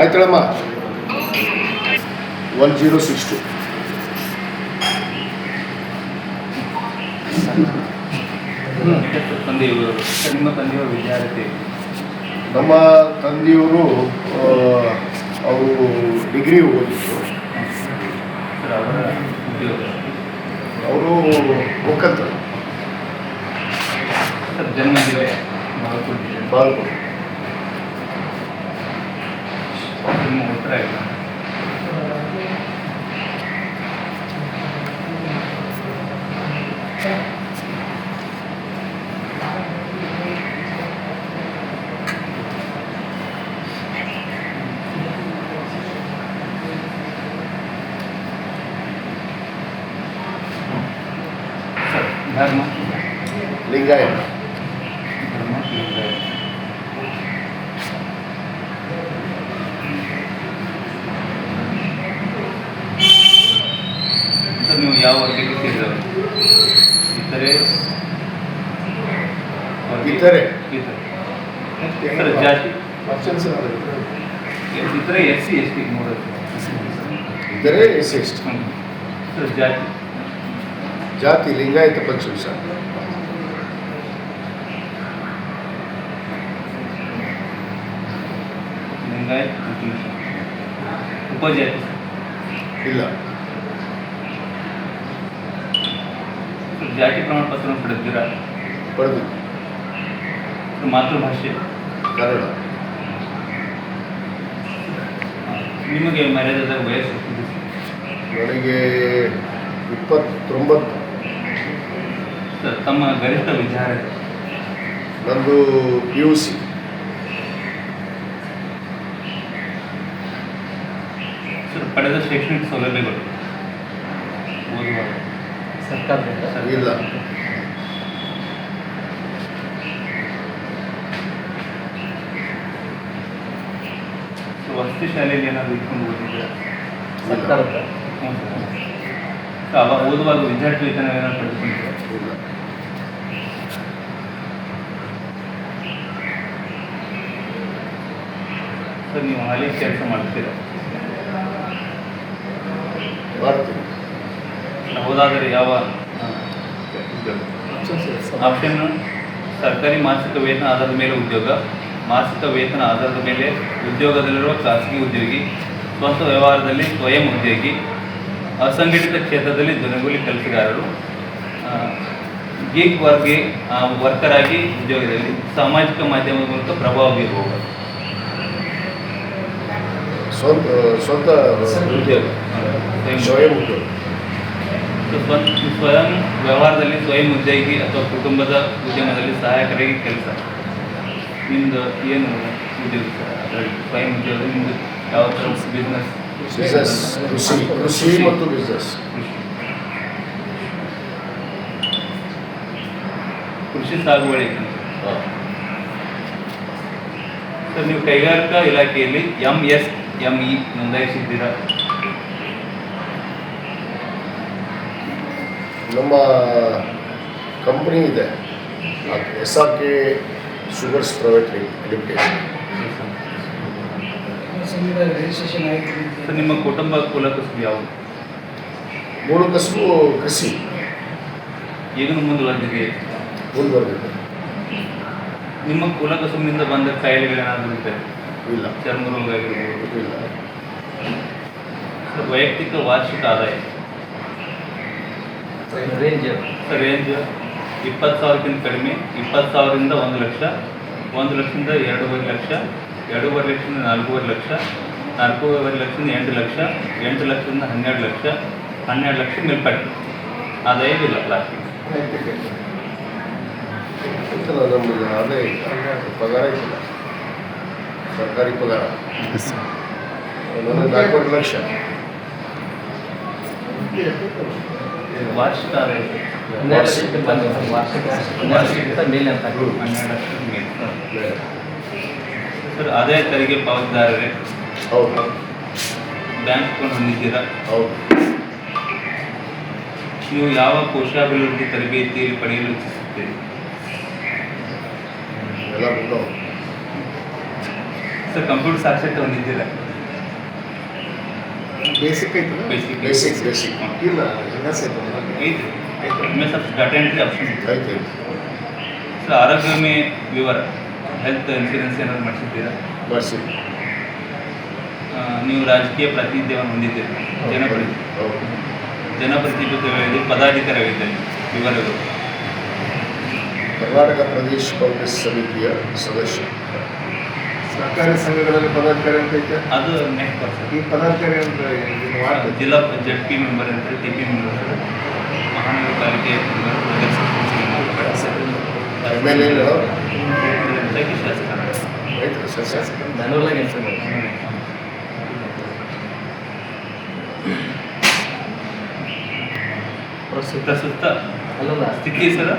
ಆಯ್ತಳಮ್ಮ. One zero six two ತಂದೆಯವರು ನಿಮ್ಮ ತಂದೆಯವರು ವಿದ್ಯಾರ್ಥಿ ನಮ್ಮ ತಂದೆಯವರು ಅವರು ಡಿಗ್ರಿ ಓದಿದ್ರು. ಅವರು ಒಕ್ಕಂತ ಜನ್ಮ ಜಿಲ್ಲೆ ಬಾಗಲಕೋಟೆ ಜಿಲ್ಲೆ. ಬಾಲ್ಕೋಟ್ ನಿಮ್ಮ ಉತ್ತರ ಸರ್ ನೀವು ಯಾವ ವರ್ಗಕ್ಕೆ ಸೇರಿದವರು ಇತರೆ? ವರ್ಗ- ಇತರೆ. ಇತರೆ. ಸರ್ ಜಾತಿ. ಇತರೆ ಎಸ್ ಸಿ ಎಸ್ ಟಿ ಮೂರು ಇದರೆ ಎಸ್ ಎಸ್ ಹ್ಮ್. ಸರ್ ಜಾತಿ. ಜಾತಿ ಲಿಂಗಾಯತ ಪಂಚಮಶ ಲಿಂಗಾಯತ್ ಉಪಜಾತಿ. ಇಲ್ಲ. ಜಾತಿ ಪ್ರಮಾಣ ಪತ್ರವನ್ನು ಪಡೆದಿದ್ದೀರಾ ಪಡೆದು ಮಾತೃಭಾಷೆ? ಕನ್ನಡ. ನಿಮಗೆ ಮರ್ಯಾದದ ವಯಸ್ಸು? ನನಗೆ ಇಪ್ಪತ್ತೊಂಬತ್ತು. ಸರ್ ತಮ್ಮ ಗರಿಷ್ಠ ವಿಚಾರ ನಂದು ಪಿ ಯು ಸಿ ಸರ್ ಪಡೆದ ಶೈಕ್ಷಣಿಕ ಸೌಲಭ್ಯಗಳು? ಓದುವಾಗ. ಸರ್ಕಾರದಿಂದ? ಸರ್ ಇಲ್ಲ ವಸತಿ ಶಾಲೆಯಲ್ಲಿ ಏನಾದರೂ ಇಟ್ಕೊಂಡು ಓದಿದ್ರೆ? ಸರ್ಕಾರದ? ಅವಾಗ ಓದುವಾಗ ವಿದ್ಯಾರ್ಥಿ ವೇತನ ಏನಾದ್ರು ಪಡೆದುಕೊಂಡಿದ್ರೆ? ಇಲ್ಲ. ಸರ್ ನೀವು ಹಾಲಿ ಕೆಲಸ ಮಾಡ್ತೀರಾ? ಮಾಡ್ತೀನಿ. ಹೋದಾದರೆ ಯಾವ? ಆಪ್ಷನ್ ಸರ್ಕಾರಿ ಮಾಸಿಕ ವೇತನ ಆಧಾರದ ಮೇಲೆ ಉದ್ಯೋಗ ಮಾಸಿಕ ವೇತನ ಆಧಾರದ ಮೇಲೆ ಉದ್ಯೋಗದಲ್ಲಿರುವ ಖಾಸಗಿ ಉದ್ಯೋಗಿ ಸ್ವಂತ ವ್ಯವಹಾರದಲ್ಲಿ ಸ್ವಯಂ ಉದ್ಯೋಗಿ ಅಸಂಘಟಿತ ಕ್ಷೇತ್ರದಲ್ಲಿ ಜನಗೂಲಿ ಕೆಲಸಗಾರರು ಗೀಗ್ ವರ್ಗೆ ವರ್ಕರ್ ಆಗಿ ಉದ್ಯೋಗದಲ್ಲಿ ಸಾಮಾಜಿಕ ಮಾಧ್ಯಮದ ಮೂಲಕ ಪ್ರಭಾವ ಬೀರಬಹುದು ಸ್ವಂತ ಸ್ವಂತ ಉದ್ಯೋಗ. ಸ್ವಯಂ ಉದ್ಯೋಗ. ಸ್ವ- ಸ್ವಯಂ ವ್ಯವಹಾರದಲ್ಲಿ ಸ್ವಯಂ ಉದ್ಯೋಗಿ ಅಥವಾ ಕುಟುಂಬದ ಉದ್ಯಮದಲ್ಲಿ ಸಹಾಯಕರಿಗೆ ಕೆಲಸ. ನಿಮ್ದು ಏನು ಉದ್ಯೋಗ ಸ್ವಯಂ ಉದ್ಯೋಗ ನಿಮ್ದು ಯಾವ ಥರ ಬಿಸ್ನೆಸ್ ಬಿಸ್ನೆಸ್ ಕೃಷಿ ಕೃಷಿ ಮತ್ತು ಬಿಸ್ನೆಸ್ ಕೃಷಿ ಸಾಗುವಳಿ ಸರ್ ನೀವು ಕೈಗಾರಿಕಾ ಇಲಾಖೆಯಲ್ಲಿ ಎಂ ಎಸ್ ಎಂ ಇ ನೋಂದಾಯಿಸಿದ್ದೀರಾ? ನಮ್ಮ ಕಂಪ್ನಿ ಇದೆ. S R K sugars private limited ನಿಮ್ಮ ಕುಟುಂಬ ಕುಲಕಸುಬು ಯಾವುದು? ಮೂಲ ಕಸುಬು ಕೃಷಿ. ಈಗಲೂ ಮುಂದುವರೆದಿದೆ ಮುಂದುವರೆದಿದೆ ನಿಮ್ಮ ಕುಲಕಸುಬಿನಿಂದ ಬಂದ ಕಾಯಿಲೆಗಳೇನಾದರೂ ಇದೆ ಇಲ್ಲ. ಚರ್ಮ ರೋಗ ಆಗಿರ್ಬೋದು. ಇಲ್ಲ. ವೈಯಕ್ತಿಕ ವಾರ್ಷಿಕ ಆದಾಯ? ರೇಂಜ್ ರೇಂಜ್ ಇಪ್ಪತ್ತು ಸಾವಿರಕ್ಕಿಂತ ಕಡಿಮೆ ಇಪ್ಪತ್ತು ಸಾವಿರದಿಂದ ಒಂದು ಲಕ್ಷ ಒಂದು ಲಕ್ಷದಿಂದ ಎರಡೂವರೆ ಲಕ್ಷ ಎರಡೂವರೆ ಲಕ್ಷದಿಂದ ನಾಲ್ಕೂವರೆ ಲಕ್ಷ ನಾಲ್ಕೂವರೆ ಲಕ್ಷದಿಂದ ಎಂಟು ಲಕ್ಷ ಎಂಟು ಲಕ್ಷದಿಂದ ಹನ್ನೆರಡು ಲಕ್ಷ ಹನ್ನೆರಡು ಲಕ್ಷ ಮೇಲ್ಪಟ್ಟು. ಆದಾಯ ಇಲ್ಲ ಪ್ಲಾಸ್ಟಿಕ್ ಪಗಾರ ಇಲ್ಲ ಸರ್ಕಾರಿ ಪಗಾರ ನಾಲ್ಕೂವರೆ ಲಕ್ಷ ವಾರ್ಷಿಕ ವಾರ್ಷಿಕ ಮೇಲೆ ಅಂತ ಸರ್ ಆದಾಯ ತೆರಿಗೆ ಪಾವತಿದಾರರೇ? ಹೌದು. ಬ್ಯಾಂಕ್ ಅಕೌಂಟ್ ಹೊಂದಿದ್ದೀರಾ ಹೌದು. ನೀವು ಯಾವ ಕೋಶಾಭಿವೃದ್ಧಿ ತರಬೇತಿಯಲ್ಲಿ ಪಡೆಯಲು ಇಚ್ಛಿಸುತ್ತೀರಿ? ಸರ್ ಕಂಪ್ಯೂಟರ್ ಸಾಕ್ಷರತೆ ಹೊಂದಿದ್ದೀರಾ? ಬೇಸಿಕ್ ಐತದ ಬೇಸಿಕ್ ಬೇಸಿಕ್ ಬೇಸಿಕ್ ಇಲ್ಲ ಎಸ್ ಐತದ ಐತೆ. M S F data entry option ಆಯ್ತು ಸರ್ ಆರೋಗ್ಯ ವಿಮೆ ವಿವರ ಹೆಲ್ತ್ ಇನ್ಶೂರೆನ್ಸ್ ಏನಾದ್ರು ಮಾಡಿಸಿದ್ದೀರಾ ಮಾಡಿಸಿ. ಆ, ನೀವು ರಾಜಕೀಯ ಪ್ರಾತಿನಿಧ್ಯವನ್ನು ಹೊಂದಿದ್ದೀರಿ. ಜನಪ್ರತಿ ಹೌದು. ಜನಪ್ರತಿನಿಧಿಗಳಲ್ಲಿ ಪದಾಧಿಕಾರಿಗಳಿದ್ದಾರೆ ವಿವರಗಳು ಕರ್ನಾಟಕ ಪ್ರದೇಶ ಕಾಂಗ್ರೆಸ್ ಸಮಿತಿಯ ಸದಸ್ಯ. ಸರ್ಕಾರಿ ಸಂಘಗಳಲ್ಲಿ ಪದಾಧಿಕಾರಿ ಅಂತ ಐತೆ? ಅದು ನೆಕ್ಸ್ಟ್ ಪರ್ಸನ್ ಈ ಪದಾಧಿಕಾರಿ ಅಂದ್ರೆ ಜಿಲ್ಲಾ ಜಡ್ ಪಿ ಮೆಂಬರ್ ಅಂತ ಟಿ ಪಿ ಮೆಂಬರ್ ಮಹಾನಗರ ಪಾಲಿಕೆ ಮೆಂಬರ್ ಎಂ ಎಲ್ ಎ ಶಾಸಕ. ಆಯ್ತು ಸರ್ ಸರ್ ಬೆಂಗಳೂರಾಗ ಎಂಟ್ರಿ ಮಾಡಿ ಪ್ರಸ್ತುತ ಪ್ರಸ್ತುತ? ಅಲ್ಲಲ್ಲ. ಸ್ಥಿತಿ ಸರ್?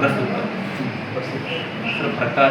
ಪ್ರಸ್ತುತ. ಸರ್ ಪ್ರಕಾರ?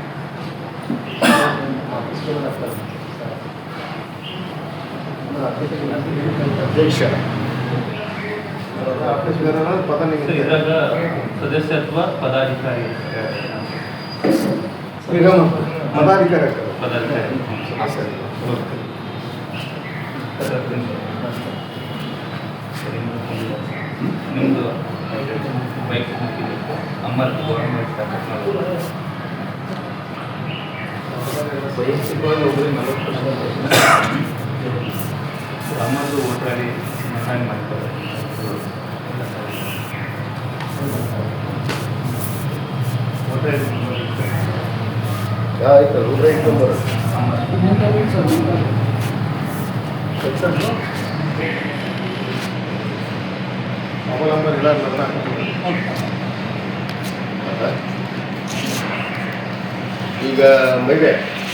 ಸದಸ್ಯತ್ವ ಪದಾಧಿಕಾರಿ ಪದಾಧಿಕಾರಿ. ನಿಮ್ಮದು ಬೈಕ್ ಅಮರ್ ಗೌರ್ಮೆಂಟ್ ವೈಯಕ್ತಿಕವಾಗಿ ಒಬ್ಬರಿಗೆ ನಲವತ್ತು ಪರ್ಸೆಂಟ್ ಅಮರ್ದು ಓಟ್ರಾಡಿ ಮಸಾಲೆ ಮಾಡ್ತಾರೆ ಆಯ್ತು ಎಂಟು ನಂಬರ್ ಮೊಬೈಲ್ ಇಲ್ಲ ಈಗ ಊಟ